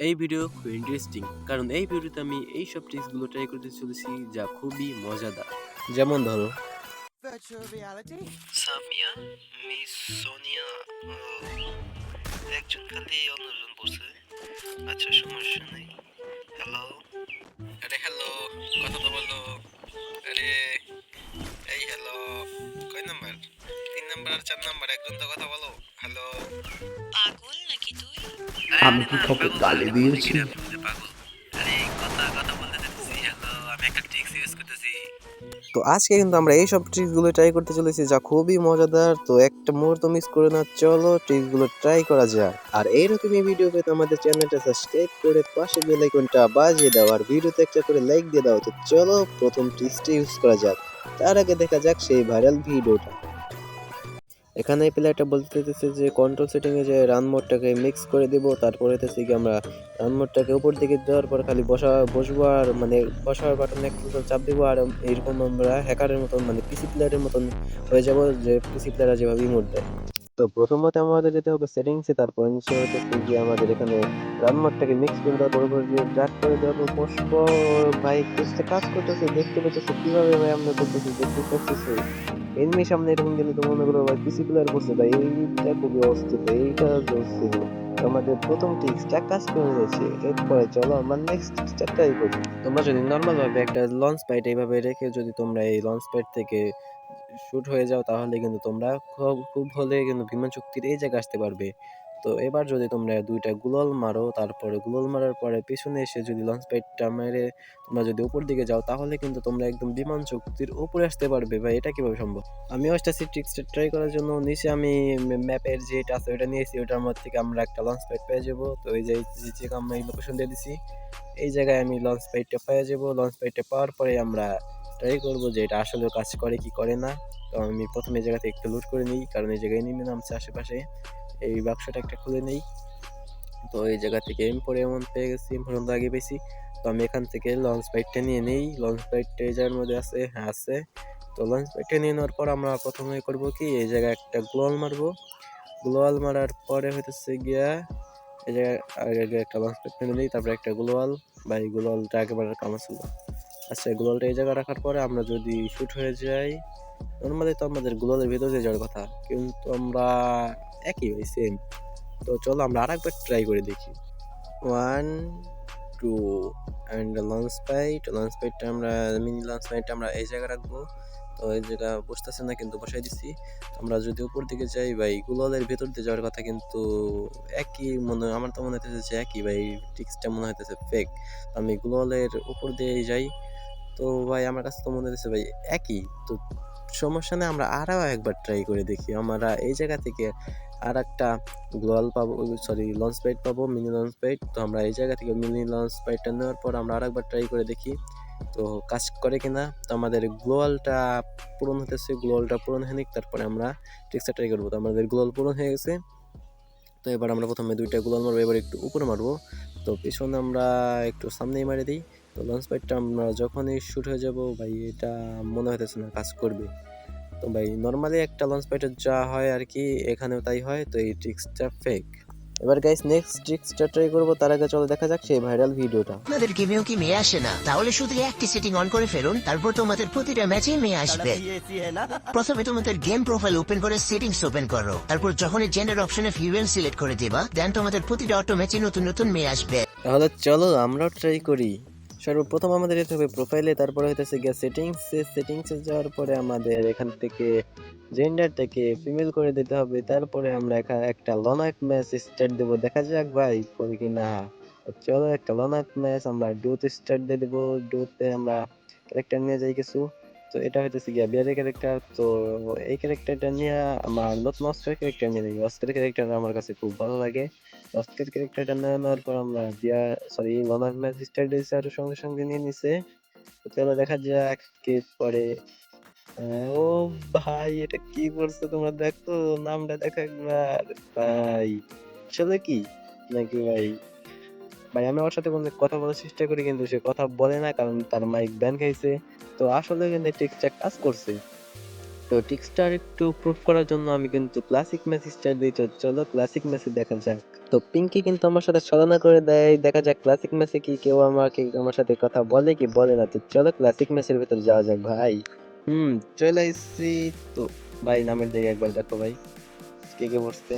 এই ভিডিও খুব ইন্টারেস্টিং কারণ এই ভিডিওতে আমি এই সব টিপসগুলো ট্রাই করতে চলেছি যা খুবই মজাদার। যেমন ধরো সামিয়া মিস সোনিয়া একজন খালি অন্যজন বসে আচ্ছা সমস্যা নেই। হ্যালো আমি কি কাউকে গালি দিয়েছি? তো আজকে কিন্তু আমরা এই সব ট্রিক্সগুলো ট্রাই করতে চলেছি যা খুবই মজাদার। তো একটা মুহূর্ত মিস করে না, চলো ট্রিক্সগুলো ট্রাই করা যাক। আর এইরকমই ভিডিও পেতে আমাদের চ্যানেলটা সাবস্ক্রাইব করে পাশে বেল আইকনটা বাজিয়ে দাও। আর ভিডিওতে একটা করে লাইক দিয়ে দাও। তো চলো প্রথম ট্রিক্সটা ইউজ করা যাক। তার আগে দেখা যাক সেই ভাইরাল ভিডিওটা এখানে প্লেয়ারটা বলতে চাইতেছে যে কন্ট্রোল সেটিংয়ে যে রান মোডটাকে মিক্স করে দেবো, তারপরে হচ্ছে কি আমরা রান মোডটাকে উপর দিকে দেওয়ার পর খালি বসা, বসবো আর মানে বসার বাটনে চাপ দেবো আর এইরকম আমরা হ্যাকারের মতন মানে পিসি প্লেয়ারের মতন হয়ে যাব যে পিসি প্লেয়াররা যেভাবে ইমোট দেয়। তো প্রথমত আমাদের যেতে হবে সেটিংসে তারপর নিচে হচ্ছে কি আমাদের এখানে রান মোডটাকে মিক্স করে দেওয়ার পর যে ড্রাগ করে দেওয়ার পর বসবো। ভাই কাজ করতেছে, দেখতে পাচ্ছি কীভাবে ভাই আমরা করতেছি দেখতে পাচ্ছি এমনি সামনে এরকম গেলে তো মনে করো ভাই পিসি প্লেয়ার করছে ভাই এইটা খুবই অস্থির, এইটা ছিল আমাদের প্রথম টিক্সটা কাজ করে গেছে, এরপরে চলো আমরা নেক্সট টিক্সটা ট্রাই করি। তোমরা যদি নর্মাল ভাবে একটা লঞ্চ প্যাড এইভাবে রেখে যদি তোমরা এই লঞ্চ প্যাড থেকে শুট হয়ে যাও, তাহলে কিন্তু তোমরা খুব খুব হলে কিন্তু বিমান চুক্তির এই জায়গায় আসতে পারবে। তো এবার যদি তোমরা দুইটা গুলল মারো, তারপরে গুলল মারার পরে পিছনে এসে যদি লঞ্চ প্যাডটা মেরে তোমরা যদি উপর দিকে যাও, তাহলে কিন্তু তোমরা একদম বিমান চুক্তির উপরে আসতে পারবে। ভাই, এটা কীভাবে সম্ভব? আমি আসতেছি ট্রিক্সটা ট্রাই করার জন্য নিচে আমি ম্যাপের যেটা আছে ওটা নিয়েছি। ওটার মধ্যে থেকে আমরা একটা লঞ্চ প্যাড পেয়ে যাব। তো এই যে যে আমি লোকেশন দিয়ে দিছি, এই জায়গায় আমি লঞ্চ প্যাডটা পেয়ে যাব। লঞ্চ প্যাডটা পাওয়ার পরে আমরা ট্রাই করব যে এটা আসলে কাজ করে কি করে না। তো আমি প্রথমে এই জায়গা থেকে একটু লুট করে নিই, কারণ এই জায়গায় নেমে নামছে আশেপাশে। এই বাক্সটা একটা খুলে নেই। তো এই জায়গা থেকে এমন পেয়ে গেছি এম পর্যন্ত আগে পেয়েছি। তো আমি এখান থেকে লঞ্চ পাইপটা নিয়ে নেই। লঞ্চ পাইপটা এই জায়গার মধ্যে আছে হ্যাঁ আছে। তো লঞ্চ পাইপটা নিয়ে নেওয়ার পর আমরা প্রথমে করব কি, এই জায়গায় একটা গ্লোয়াল মারবো। গ্লোয়াল মারার পরে হইতেছে গিয়া এই জায়গায় আগে একটা লঞ্চ পাইপ নিয়ে নিই, তারপরে একটা গ্লোয়াল বা এই গ্লোয়ালটা একেবারে কামা ছিল। আচ্ছা গ্লোয়ালটা এই জায়গায় রাখার পরে আমরা যদি শ্যুট হয়ে যাই নর্মালি তো আমাদের গ্লোয়ালের ভিতরে যাওয়ার কথা, কিন্তু আমরা একই ভাই সেম তো চলো আমরা আরেকবার ট্রাই করে দেখি। One two and launch pint launch পাইটটা আমরা মিনি লঞ্চ পাইটটা আমরা এই জায়গায় রাখব। তো এই জায়গা বসতেছে না, কিন্তু বসাই দিছি। আমরা যদি উপর দিকে যাই, ভাই গুগলের ভেতর দিয়ে যাওয়ার কথা কিন্তু একই মনে, আমার তো মনে হইতেছে যে একই, ভাই টিক্সটা মনে হইতেছে ফেক আমি গুগলের উপর দিয়ে যাই। তো ভাই, আমার কাছে তো মনে হচ্ছে ভাই, একই। তো সমস্যা নেই, আমরা আরও একবার ট্রাই করে দেখি। আমরা এই জায়গা থেকে আর একটা গ্লোয়াল পাবো সরি লঞ্চ পাইট পাবো মিনি লঞ্চ পাইট তো আমরা এই জায়গা থেকে মিনি লঞ্চ পাইটটা নেওয়ার পর আমরা আরেকবার ট্রাই করে দেখি। তো কাজ করে কিনা? তো আমাদের গ্লোয়ালটা পূরণ হতেছে গ্লোয়ালটা পূরণ হয়ে নিক তারপরে আমরা টেক্সটা ট্রাই করব। তো আমাদের গ্লোয়াল পূরণ হয়ে গেছে। তো এবার আমরা প্রথমে দুইটা গ্লোয়াল মারবো, এবার একটু উপরে মারবো। তো পিছনে আমরা একটু সামনেই মারি দিই। তো লঞ্চ প্যাডটা আমরা যখনই শ্যুট হয়ে যাব ভাই এটা মনে হইতেছে না কাজ করবে। তো ভাই নর্মালি একটা লঞ্চ প্যাডের যা হয় আর কি এখানেও তাই হয় তো এই ট্রিক্সটা ফেক এবার গাইস নেক্সট ট্রিক্সটা ট্রাই করব তার আগে চলো দেখা যাক সেই ভাইরাল ভিডিওটা আপনাদের গেমেও কি মেয়ে আসে না? তাহলে শুধু একটি সেটিং অন করে ফেলুন তারপর তোমাদের প্রতিটা ম্যাচে মেয়ে আসবে। প্রথমে তোমাদের গেম প্রোফাইল ওপেন করে সেটিংস ওপেন করো তারপর যখন জেন্ডার অপশনে ফিমেল সিলেক্ট করে দেবা দেন তোমাদের প্রতিটা অটো ম্যাচে নতুন নতুন মেয়ে আসবে। তাহলে চলো আমরাও ট্রাই করি। সর্বপ্রথম আমাদের যেতে হবে প্রোফাইলে তারপরে হইতেছে গিয়ে সেটিংসে সেটিংসে যাওয়ার পরে আমাদের এখান থেকে জেন্ডারটাকে ফিমেল করে দিতে হবে, তারপরে আমরা একটা লনাক ম্যাচ স্টার্ট দেবো। দেখা যাক ভাই, করি কি না? চলো একটা লনাক ম্যাচ আমরা ডুতে স্টার্ট দিয়ে দেবো। ডুতে আমরা ক্যারেক্টার নিয়ে যাই কিছু। তো এটা হইতেছে গিয়া, বিয়ারের ক্যারেক্টার তো এই ক্যারেক্টারটা নিয়ে আমার নতুন অস্কার ক্যারেক্টার নিয়ে নিই। অস্কার ক্যারেক্টার আমার কাছে খুব ভালো লাগে। অস্কার ক্যারেক্টারটা নেওয়ার পর আমরা বিয়া সরি লনাক ম্যাচ স্টার্ট দিয়েছে আর সঙ্গে সঙ্গে নিয়ে নিছে। তো চলো দেখা যাক কে পরে ও ভাই, এটা কি করছ তোমরা? দেখো, নামটা দেখো একবার। ভাই আসলে কি? নাকি ভাই? ভাই, আমি ওর সাথে কোনো কথা বলার চেষ্টা করি, কিন্তু সে কথা বলে না, কারণ তার মাইক ব্যান খাইছে। তো আসলে কিন্তু ঠিকঠাক কাজ করছে। তো টিক্সটার একটু প্রুফ করার জন্য আমি কিন্তু ক্লাসিক স্টার দিই, তো চলো ক্লাসিক ম্যাচে দেখা যাক। তো পিঙ্কি কিন্তু আমার সাথে ছলনা করে দেয়, দেখা যাক ক্লাসিক ম্যাচে কি, কেউ আমাকে আমার সাথে কথা বলে কি বলে না। তো চলো ক্লাসিক ম্যাচের ভিতর যাওয়া যাক ভাই। হুম, চলে এসছি। তো ভাই, নামের দিকে একবার দেখো ভাই, কে কে বসছে?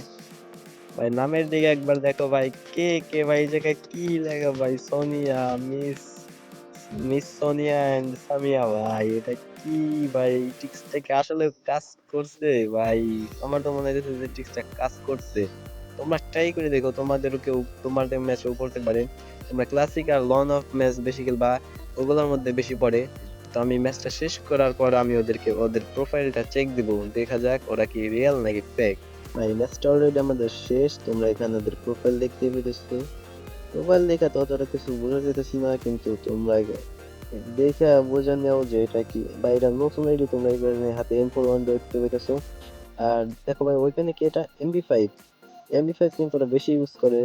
ভাই, নামের দিকে একবার দেখো ভাই, কে কে ভাই জায়গায় কি লেখা ভাই? Sonia, miss miss Sonia and Samia ভাই, এটা কি ভাই? টিক্সটা কি আসলে কাজ করছে ভাই। আমার তো মনে হচ্ছে যে টিক্সটা কাজ করছে। তোমরা ট্রাই করে দেখো, তোমাদেরও কেউ, তোমাদের ম্যাচও পড়তে পারে। তোমরা ক্লাসিক আর লন অফ ম্যাচ বেশি খেলবা, ওগুলোর মধ্যে বেশি পড়ে। তো আমি ম্যাচটা শেষ করার পর আমি ওদেরকে, ওদের প্রোফাইলটা চেক দিব। দেখা যাক ওরা কি রিয়েল নাকি ফেক ভাই ম্যাচটা অলরেডি আমাদের শেষ। তোমরা এখানে ওদের প্রোফাইল দেখতে পেতেছো। প্রোফাইল দেখা তো অতটা কিছু বোঝা যেতেছি না, কিন্তু তোমরা দেখে বোঝা নেও যে এটা কি। বা এটা নতুন আইডি, তোমরা এখানে হাতে এম ফোর ওয়ান দেখতে পেতেছো। আর দেখো ভাই, ওইখানে কি এটা এমবি ফাইভ এমবি ফাইভ কিন্তু ওরা বেশি ইউজ করে,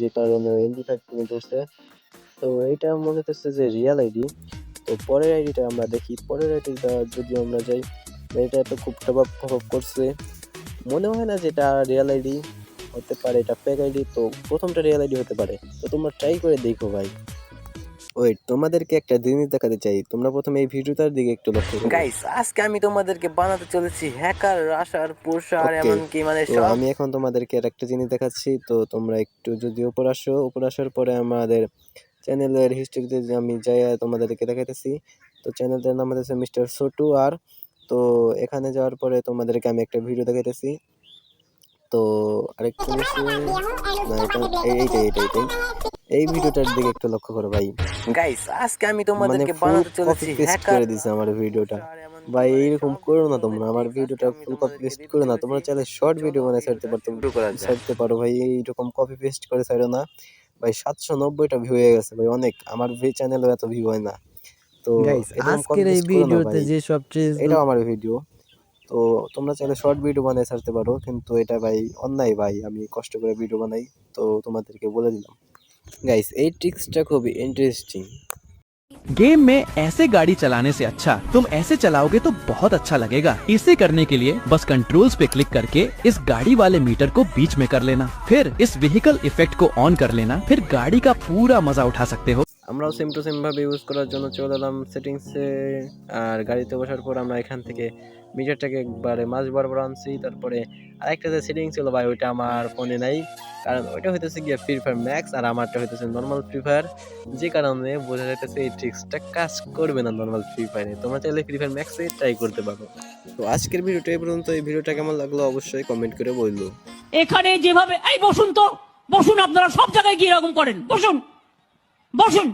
যে কারণে এমবি ফাইভ কিনে ধরছে। তো এইটা মনে হচ্ছে যে রিয়েল আইডি। তো পরের আইডিটা আমরা দেখি। পরের আইডিটা যদি আমরা যাই এটা তো খুব টপ আপ করছে। মনে হয় না যে এটা রিয়েল আইডি হতে পারে এটা ফেক আইডি তো প্রথমটা রিয়েল আইডি হতে পারে। তো তোমরা ট্রাই করে দেখো ভাই। ওয়েট তোমাদেরকে একটা জিনিস দেখাতে চাই। তোমরা প্রথমে এই ভিডিওটার দিকে একটু লক্ষ্য করো। গাইস আজকে আমি তোমাদেরকে বানাতে চলেছি হ্যাকার রাশার Okay, এমনকি মানে সব আমি এখন তোমাদেরকে আর একটা জিনিস দেখাচ্ছি। তো তোমরা একটু যদি উপর আসো উপর আসার পরে আমাদের চ্যানেলের হিস্ট্রিতে আমি যাই তোমাদেরকে দেখাইতেছি। তো চ্যানেলটার নাম হচ্ছে মিস্টার সোটু আর তো এখানে যাওয়ার পরে তোমাদেরকে আমি একটা ভিডিও দেখাইতেছি। তো আরেকটু এই- এইটাই এইটাই এইটাই এই ভিডিওটার দিকে একটু লক্ষ্য করো ভাই। গাইস আজকে আমি মানে তোমাদেরকে বানাতে কপি চলেছি হ্যাকার করে দিছে আমার ভিডিওটা ভাই এইরকম করো না তোমরা আমার ভিডিওটা ফুল কপি পেস্ট করো না তোমরা চাইলে শর্ট ভিডিও বানাই ছাড়তে পারতো ছাড়তে পারো ভাই এইরকম কপি পেস্ট করে ছাড়ো না। ভাই সাতশো নব্বইটা ভিউ হয়ে গেছে ভাই অনেক। আমার ভি চ্যানেলও এত ভিউ হয় না। তো গাইস এরকম copy আজকের এই paste করো না ভিডিওতে ভাই। যে সব ট্রিজ এটাও আমার ভিডিও তো তোমরা চাইলে শর্ট ভিডিও বানাই ছাড়তে পারো কিন্তু এটা ভাই অন্যায় ভাই আমি কষ্ট করে ভিডিও বানাই তো তোমাদেরকে বলে দিলাম গাইস এই ট্রিক্সটা খুবই ইন্টারেস্টিং गेम में ऐसे गाड़ी चलाने से अच्छा तुम ऐसे चलाओगे तो बहुत अच्छा लगेगा इसे करने के लिए बस कंट्रोल्स पे क्लिक करके इस गाड़ी वाले मीटर को बीच में कर लेना फिर इस व्हीकल इफेक्ट को ऑन कर लेना फिर गाड़ी का पूरा मजा उठा सकते हो আমরাও সেম টু সেম ভাবে ইউজ করার জন্য চলে এলাম সেটিংসে আর গাড়িতে বসার পর আমরা এখান থেকে মিটারটাকে একবারে মাঝ বরাবর আনছি, তারপরে আরেকটা যে সেটিং ছিল ভাই, ওইটা আমার ফোনে নাই। কারণ ওইটা হইতেছে গিয়ে ফ্রি ফায়ার ম্যাক্স আর আমারটা হইতেছে নর্মাল ফ্রি ফায়ার যে কারণে বোঝা যাইতেছে এই ট্রিক্সটা কাজ করবে না নর্মাল ফ্রি ফায়ারে তোমরা চাইলে ফ্রি ফায়ার ম্যাক্সে ট্রাই করতে পারো। তো আজকের ভিডিওটা এই পর্যন্ত। এই ভিডিওটা কেমন লাগল অবশ্যই কমেন্ট করে বলল। এখানে যেভাবে এই বসুন তো। বসুন, আপনারা সব জায়গায় গিয়ে এরকম করেন। বসুন। বসুন